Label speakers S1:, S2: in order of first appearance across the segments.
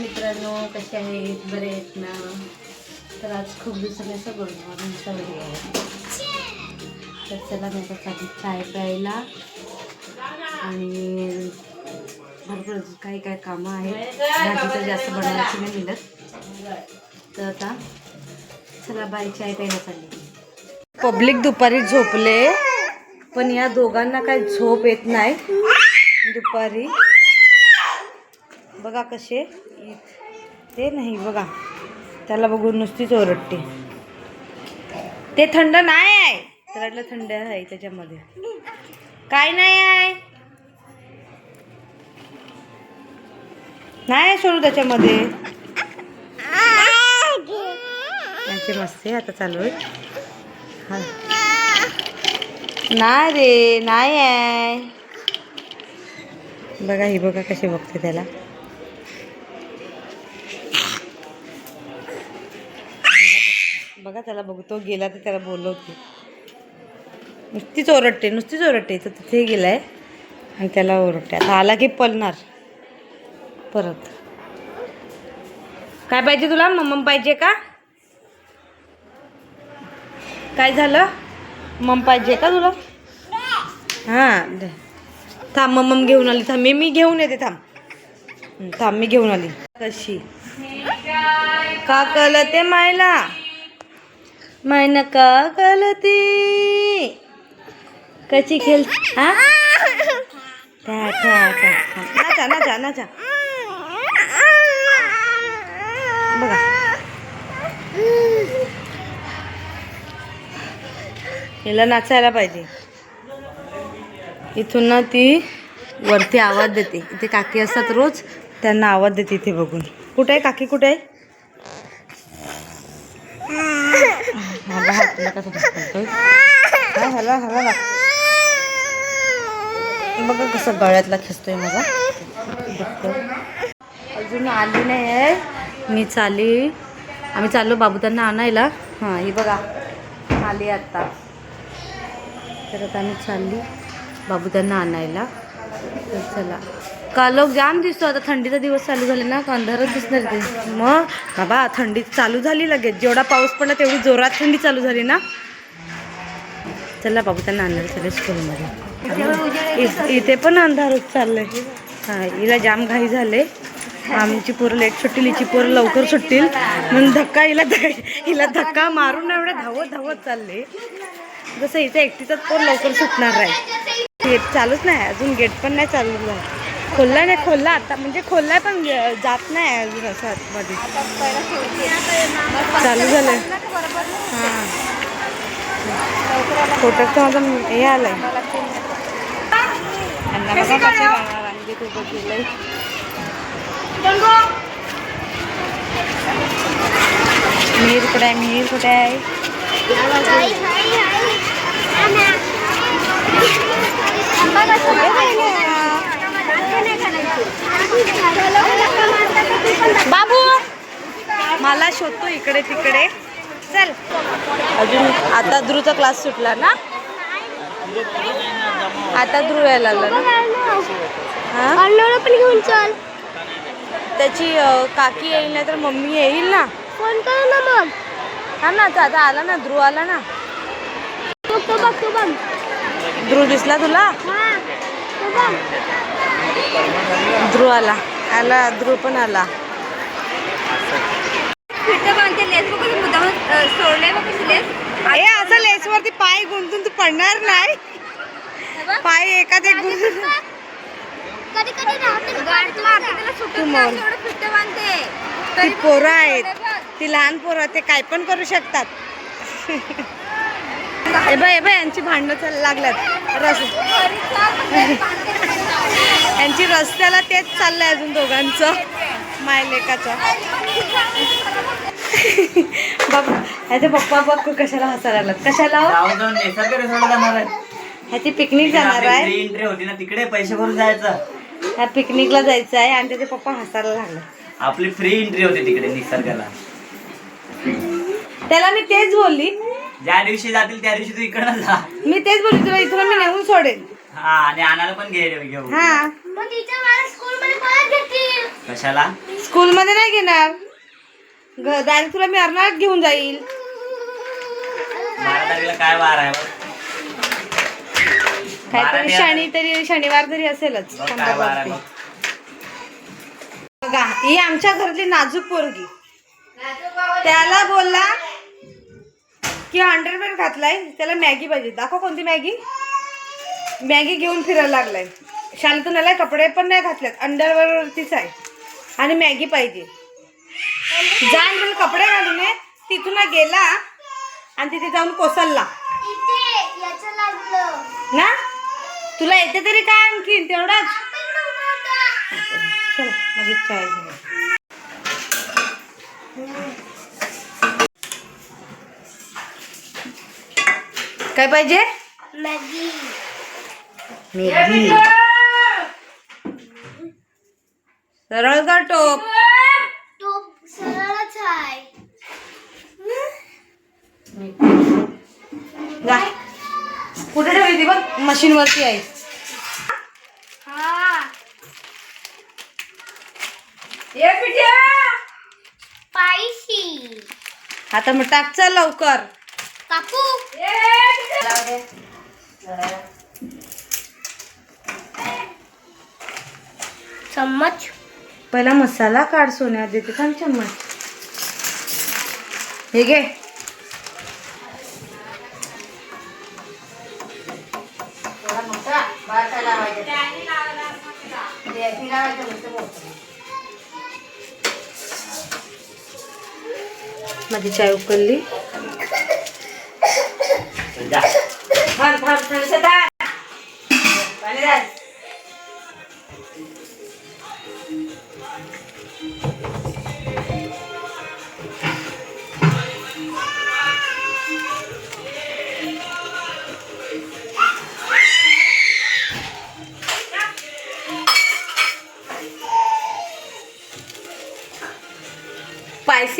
S1: मित्रांनो कसे आहेत? बरे आहेत ना? तर आज खूप दिवसांनी असं गुड आहे तर चला मी चाय प्यायला. आणि भरपूर काही काही कामं आहेत. तर जास्त बनवायची नाही मिळत तर आता चला बाई चाय प्यायला चालली. पब्लिक दुपारी झोपले पण या दोघांना काही झोप येत नाही दुपारी. बघा कसे ते नाही बघा. त्याला बघून नुसतीच ओरडते. ते थंड नाही आहे. त्याला थंड आहे त्याच्यामध्ये. काय नाही आहे? नाही सोडू त्याच्यामध्ये. त्यांची मस्त आता चालू आहे. नाही रे नाही आहे. बघा ही बघा कशी बघते त्याला. बघा त्याला बघतो गेला तर त्याला बोलवते. नुसतीच ओरडते नुसतीच ओरडते. तर तिथे गेलाय आणि त्याला ओरडते. आता आला की पलणार. परत. काय पाहिजे तुला? मम्मम पाहिजे का? काय झालं? मम पाहिजे का तुला? हां थांब मम्म घेऊन आली. थांब मी मी घेऊन येते. थांब. थांब मी घेऊन आली. कशी. का कळते मायला. मायना का गलती। कशी खेळ हा नाचा नाचा नाचा बघा. हिला नाचायला पाहिजे. इथून ना ती वरती आवाज देते. इथे काकी असतात रोज त्यांना आवाज देते इथे बघून. कुठे आहे काकी? कुठे आहे? मला हात तुला कसं ढकलतोय? हा, हाला हाला लाग. बघा कसं गळ्यातला खेचतोय माझा. बघतो. अजून आली नाही आहे. मी चाली. आम्ही चाललो बाबू त्यांना आणायला. हां ही बघा. आली आत्ता तर आता आम्ही चालली बाबू त्यांना आणायला. तर चला. कालोख जाम दिसतो. आता थंडीचा दिवस चालू झाले ना का अंधारच दिसणार ते मग बाबा थंडी चालू झाली लगेच. जेवढा पाऊस पडला तेवढी जोरात थंडी चालू झाली ना. चला बाबू त्यांना आणलं चला स्कूलमध्ये. इथे पण अंधारच चाललंय. हां हिला जाम घाई झाले आमची पोरं लेट सुटतील हिची पोरं लवकर सुटतील. म्हणून धक्का हिला हिला धक्का मारून एवढे धावत धावत चालले. जसं इथे एकटीचाच पोर लवकर सुटणार आहे गेट चालूच नाही अजून गेट पण नाही चालू झालं खोलला नाही खोलला आता म्हणजे खोललाय पण गे- जात नाही अजून असं आतमध्ये चालू झालं हां। फोटोचं माझं हे। आलंय यांना बघा कसे रांगेत उभं केलंय मिहीर कुठे आहे मिहीर कुठे आहे बाबू मला शोधतो इकडे तिकडे. चल. अजून आता ध्रुवचा क्लास सुटला ना? आता ध्रुव यायला लागला ना?
S2: पण घेऊन चल
S1: त्याची काकी येईल नाही तर मम्मी येईल ना?
S2: फोन कर ना मग.
S1: हा ना आता आता आला ना ध्रुव आला ना? ध्रुव दिसला तुला?
S2: हा
S1: ध्रुव आला. आला ध्रुव पण आला.
S2: लेस लेस.
S1: ए असं लेसवरती पाय गुंतून तू पडणार नाही. पाय एखादे गुंतून.
S2: कधी कधी
S1: तू पोरं आहेत. ती लहान पोरं ते काय पण करू शकतात. ए बाय यांची भांडणं चाल लागल्यात. रस. यांची रस्त्याला तेच चाललंय अजून दोघांचं. मायलेकाचं बाबा ह्याचे पप्पा बघ कशाला हसायला लागलात. कशाला? ह्याची पिकनिक जाणार आहे.
S3: एंट्री होती ना तिकडे पैसे भरून जायचं.
S1: ह्या पिकनिकला जायचं आहे आणि त्याचे पप्पा हसायला लागले
S3: आपली फ्री एंट्री होती तिकडे निसर्गाला.
S1: त्याला मी तेच बोलली.
S3: ज्या दिवशी जातील त्या दिवशी तू इकडनं जा.
S1: मी तेच बोलली तुला इथून मी नेऊन सोडेन.
S3: हा आणि आणायला पण घे घेऊ
S1: हा.
S2: मग टीचर मला स्कूलमध्ये परत घेतील.
S3: कशाला?
S1: स्कूलमध्ये नाही घेणार. डायरेक्ट तुला मी अर्नाळ्यात घेऊन जाईल.
S3: बारा तारखेला काय वार आहे बघ?
S1: काहीतरी
S3: बारा
S1: शनी तरी शनिवार तरी असेलच.
S3: बघ काय वार आहे
S1: शंभर
S3: बघ.
S1: बघा ही आमच्या घरातली नाजूक पोरगी. त्याला बोलला की अंडरवेअर घातलाय त्याला मॅगी पाहिजे. दाखव कोणती मॅगी. मॅगी घेऊन फिरायला लागलाय. शाळेतून आलाय कपडे पण नाही घातलेत अंडरवेअरवरतीच आहे. आणि मॅगी पाहिजे. जाण बोल कपडे घालून तिथून गेला आणि तिथे जाऊन कोसलला ना? तुला येते तरी काय आणखीन? तेवढाच. चला माझी चाय झाली. काय पाहिजे?
S2: मॅगी.
S1: मॅगी सरळ का टोप.
S2: तो सरळच आहे.
S1: कुठे ठेवली ती बघ? मशीन वरती आहे.
S2: हा.
S1: आता मग टाक लवकर.
S2: काकू. चम्मच.
S1: पहिला मसाला काढ सोन्या देते थांब चम्मच. हे घे. माझी चाय उकळली. थांब थांब थंडीचं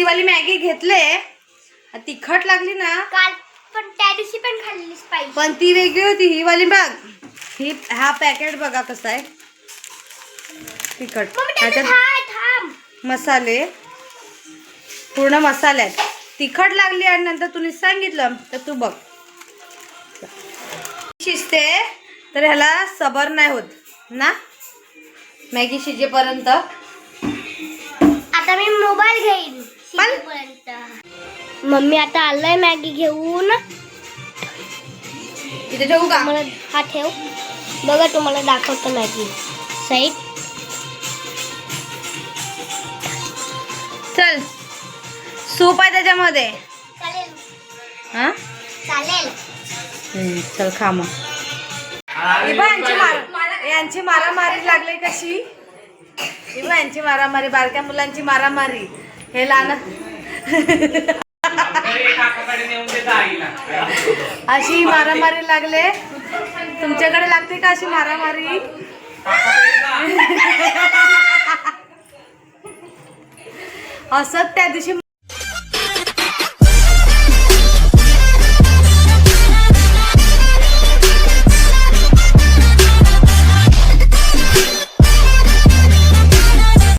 S1: स्पायसी वाली मॅगी घेतले. तिखट लागली ना.
S2: काल पण त्या दिवशी पण खाल्ली स्पायसी
S1: पण ती वेगळी होती ही वाली बघ. ही हा पॅकेट बघा कसा आहे. तिखट
S2: त्याच्यात
S1: मसाले. पूर्ण मसाले आहेत. तिखट लागली आणि नंतर तुम्ही सांगितलं तर तू बघ. शिजते तर ह्याला सबर नाही होत ना? मॅगी शिजेपर्यंत.
S2: आता मी मोबाईल घेईन.
S1: पण?
S2: मम्मी आता आलंय मॅगी घेऊन.
S1: इथे ठेवू का?
S2: मला हा ठेव. बघा तुम्हाला दाखवतो मॅगी. साईड
S1: चल. सूप आहे त्याच्यामध्ये.
S2: चालेल.
S1: हा?
S2: चालेल.
S1: चल खा मग. यांची मार यांची मारामारी लागली कशी? यांची मारामारी बारक्या मुलांची मारामारी. हे लहान अशी मारामारी लागले. तुमच्याकडे लागते का अशी मारामारी? असं त्या दिवशी